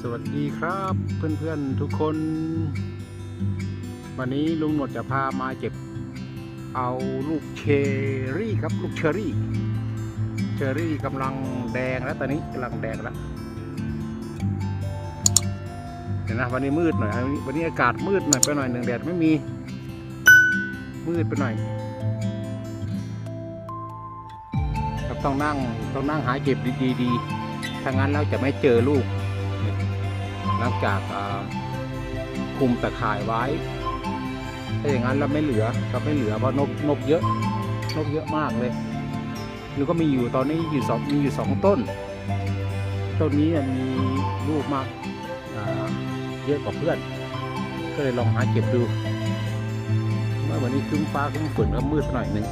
สวัสดีครับเพื่อนๆทุกคน วันนี้ลุงหนวดจะพามาเก็บ เอาลูกเชอรี่ครับลูกเชอรี่ เชอรี่กำลังแดงแล้วตอนนี้กำลังแดงแล้วเห็นนะวันนี้มืดหน่อยวันนี้อากาศมืดหน่อยไปหน่อยหนึ่งแดดไม่มี มืดไปหน่อยครับต้องนั่งต้องนั่งหาเก็บดีๆ ถ้างั้นแล้วจะไม่เจอลูก หลังจากคุมตะข่ายไว้ ถ้าอย่างนั้นเราไม่เหลือก็ไม่เหลือเพราะนกนกเยอะ นกเยอะมากเลยแล้วก็มีอยู่ตอนนี้อยู่สองมีอยู่สองต้น ต้นนี้มีลูกมากเยอะกว่าเพื่อน ก็เลยลองหาเก็บดูเมื่อวันนี้คึ้มฟ้าคึ้มฝนก็มืดหน่อยหนึ่ง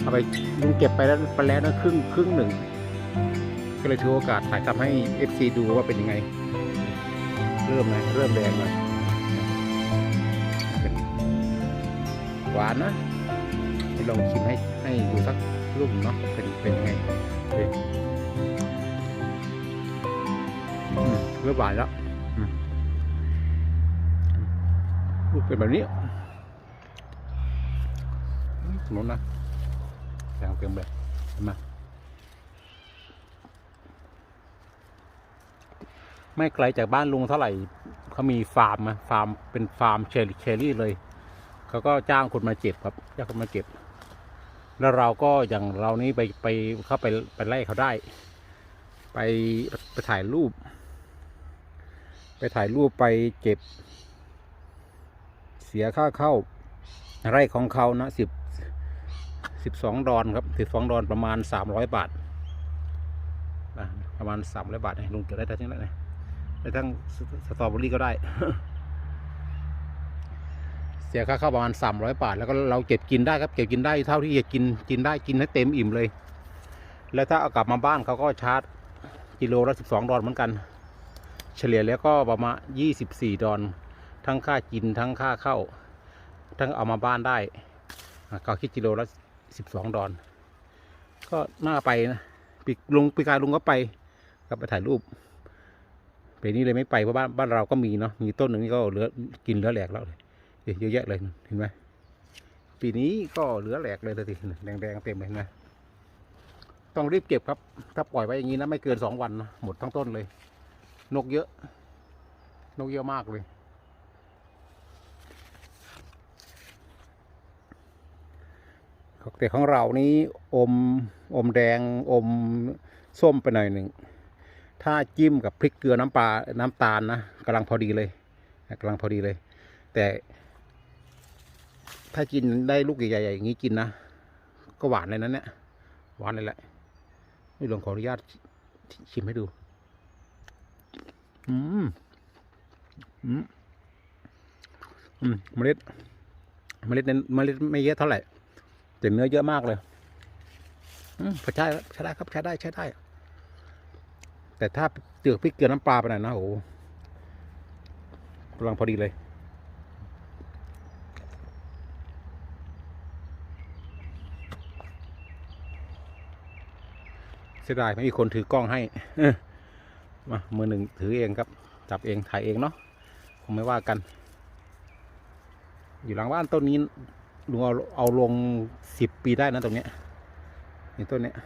เอาไปลุงเก็บไปแล้วไปแล้วนะครึ่งครึ่งหนึ่ง ก็เลยถือโอกาสถ่ายทำให้ FC ดูว่าเป็นยังไง เริ่มเลยเริ่มแดงเลยหวานนะลองชิมให้ให้ดูสักลูกเนาะเป็นเป็นยังไงเริ่มหวานแล้วลูกเป็นแบบนี้อืมสมมตินะแซงเต็มเลยเห็ ไม่ไกลจากบ้านลุงเท่าไหร่เขามีฟาร์มนะฟาร์มเป็นฟาร์มเชอรี่เชอรี่เลยเขาก็จ้างคนมาเก็บครับจ้างคนมาเก็บ แล้วเราก็อย่างเรานี้ไปไปเข้าไปไปไล่เขาได้ ไปไปถ่ายรูป ไปถ่ายรูปไปเก็บ เสียค่าเข้า ไร่ของเขานะสิบสิบสองดอนครับสิบสองดอนประมาณสามร้อยบาทประมาณสามร้อยบาทนะลุงเก็บได้เทั้งนั้นเลย ไปทั้งสตรอเบอรี่ก็ได้ เสียค่าเข้าประมาณสามร้อยบาท แล้วก็เราเก็บกินได้ครับ เก็บกินได้เท่าที่จะกินกินได้กินให้เต็มอิ่มเลย แล้วถ้าเอากลับมาบ้านเขาก็ชาร์จกิโลละสิบสองดอลเหมือนกัน เฉลี่ยแล้วก็ประมาณยี่สิบสี่ดอลทั้งค่ากินทั้งค่าเข้า ทั้งเอามาบ้านได้อะเขาคิดกิโลละสิบสองดอลก็น่าไปนะปีลุงปีกายลุงก็ไปก็ไปถ่ายรูป ปีนี้เลยไม่ไปเพราะบ้านบ้านเราก็มีเนาะมีต้นหนึ่งนี่ก็เหลือกินเหลือแหลกแล้วเลยเยอะแยะเลยเห็นไหมปีนี้ก็เหลือแหลกเลยทีแดงแดงๆเต็มเลยเห็นไหมต้องรีบเก็บครับ ถ้าปล่อยไว้อย่างนี้นะไม่เกินสองวันนะหมดทั้งต้นเลย นกเยอะ นกเยอะมากเลย แต่ของเรานี้อมอมแดงอมส้มไปหน่อยหนึ่ง ถ้าจิ้มกับพริกเกลือน้ำปลาน้ำตาลนะกำลังพอดีเลยกำลังพอดีเลย แต่ถ้ากินได้ลูกใหญ่ๆอย่างนี้กินนะก็หวานเลยนั้นเนี่ยหวานเลยแหละนี่ลองขออนุญาตชิมให้ดู อืม อืม อืมเมล็ด เมล็ดเน้นเมล็ดไม่เยอะเท่าไหร่แต่เนื้อเยอะมากเลย อืมใช้ใช้ได้ครับใช้ได้ใช้ได้ แต่ถ้าเจือพริกเกลือน้ำปลาไปหน่อยนะโอ้โหกำลังพอดีเลย เสียดายไม่มีคนถือกล้องให้มามือหนึ่งถือเองครับ จับเองถ่ายเองเนาะคงไม่ว่ากัน อยู่หลังบ้านต้นนี้ลุงเอาเอาลงสิบปีได้นะตรงเนี้ยนี่ต้นเนี้ย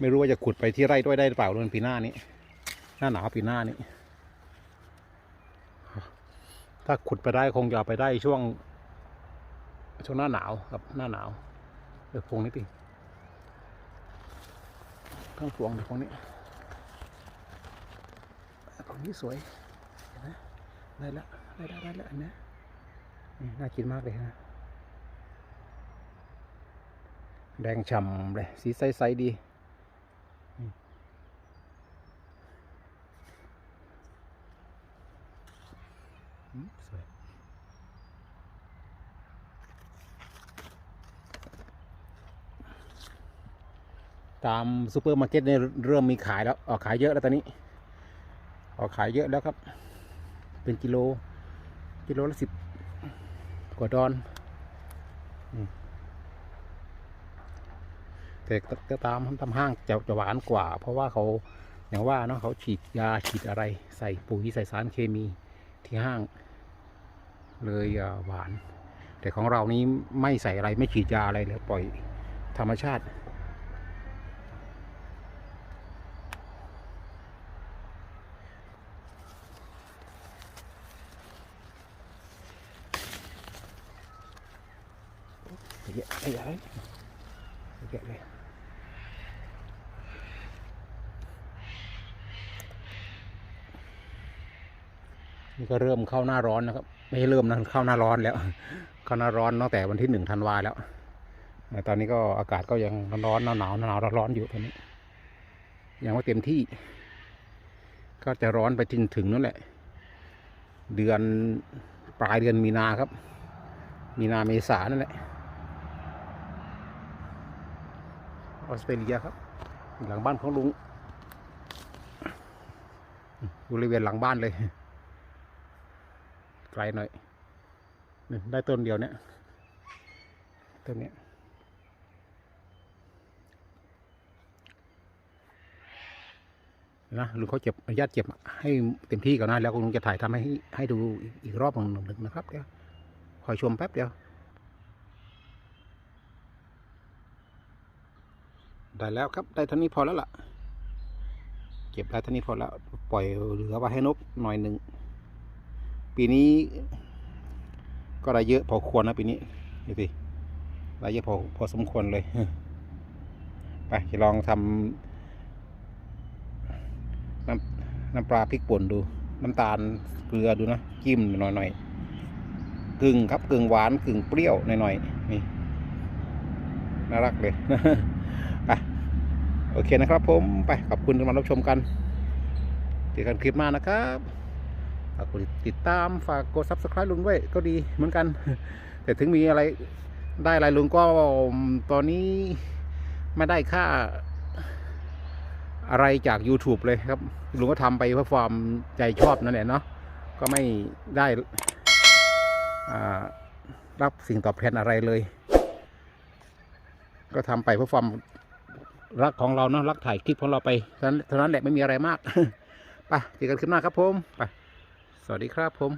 ไม่รู้ว่าจะขุดไปที่ไร่ด้วยได้หรือเปล่าเดือนปีหน้านี้ หน้าหนาวปีหน้านี้ ถ้าขุดไปได้คงจะไปได้ช่วง ช่วงหน้าหนาวครับหน้าหนาวเออพวงนี้ดิข้างพวงเดี๋ยวพวงนี้พวงนี้สวยเห็นไหมได้ล้วได้แล้ได้ล้วเห็นไหมนี่น่ากินมากเลยนะแดงฉ่ำเลยสีใสๆดี สวยตามซูเปอร์มาร์เก็ตเนี่ยเริ่มมีขายแล้วออกขายเยอะแล้วตอนนี้ ออกขายเยอะแล้วครับ เป็นกิโล กิโลละสิบกว่าดอนแต่ก็ตามตามห้างจะจะหวานกว่า เพราะว่าเขาอย่างว่าเนาะเขาฉีดยาฉีดอะไร ใส่ปุ๋ยใส่สารเคมีที่ห้าง เลยหวาน แต่ของเรานี้ไม่ใส่อะไรไม่ฉีดยาอะไรเลยปล่อยธรรมชาติ เยอะเยอะเลยเยอะเลยนี่ก็เริ่มเข้าหน้าร้อนนะครับ ไม่ใช่เริ่มนะเข้าหน้าร้อนแล้ว เข้าหน้าร้อนตั้งแต่วันที่หนึ่งธันวาแล้วแต่ตอนนี้ก็อากาศก็ยังร้อนหนาวหนาวหนาวร้อนอยู่ตอนนี้ ยังไม่เต็มที่ ก็จะร้อนไปจนถึงนั่นแหละ เดือนปลายเดือนมีนาครับ มีนาเมษานั่นแหละออสเตรเลียครับ หลังบ้านของลุงบริเวณหลังบ้านเลย ลหน่อยนี่ได้ต้นเดียวเนี่ยต้นเนี้ยนะลุงเขาเจ็บอนุญาตเจ็บให้เต็มที่ก่อนนะแล้วลุงจะถ่ายทำให้ให้ดูอีกอีกรอบหนึ่งนะครับเดี๋ยวคอยชมแป๊บเดียว ได้แล้วครับได้เท่านี้พอแล้วล่ะ เก็บได้เท่านี้พอแล้ว ปล่อยเหลือไว้ให้นกหน่อยหนึ่ง ปีนี้ ก็ได้เยอะพอควรนะปีนี้ดูสิได้เยอะพอพอสมควรเลย ไปจะลองทำน้ำน้ำปลาพริกป่นดู น้ำตาลเกลือดูนะจิ้มหน่อยหน่อยกึ่งครับกึ่งหวานกึ่งเปรี้ยวหน่อยหน่อยนี่น่ารักเลยไปโอเคนะครับผมไปขอบคุณที่มารับชมกันเจอกันคลิปหน้านะครับ ฝากกดติดตามฝากกด subscribe ลุงด้วยก็ดีเหมือนกัน แต่ถึงมีอะไรได้อะไรลุงก็ตอนนี้ไม่ได้ค่าอะไรจาก YouTube เลยครับ ลุงก็ทำไปเพื่อความใจชอบนั่นแหละเนาะก็ไม่ได้รับสิ่งตอบแทนอะไรเลย ก็ทำไปเพื่อความรักของเราเนาะรักถ่ายคลิปของเราไปเท่านั้นเท่านั้นแหละไม่มีอะไรมากไปเจอกันคลิปหน้าครับผมไป สวัสดีครับผม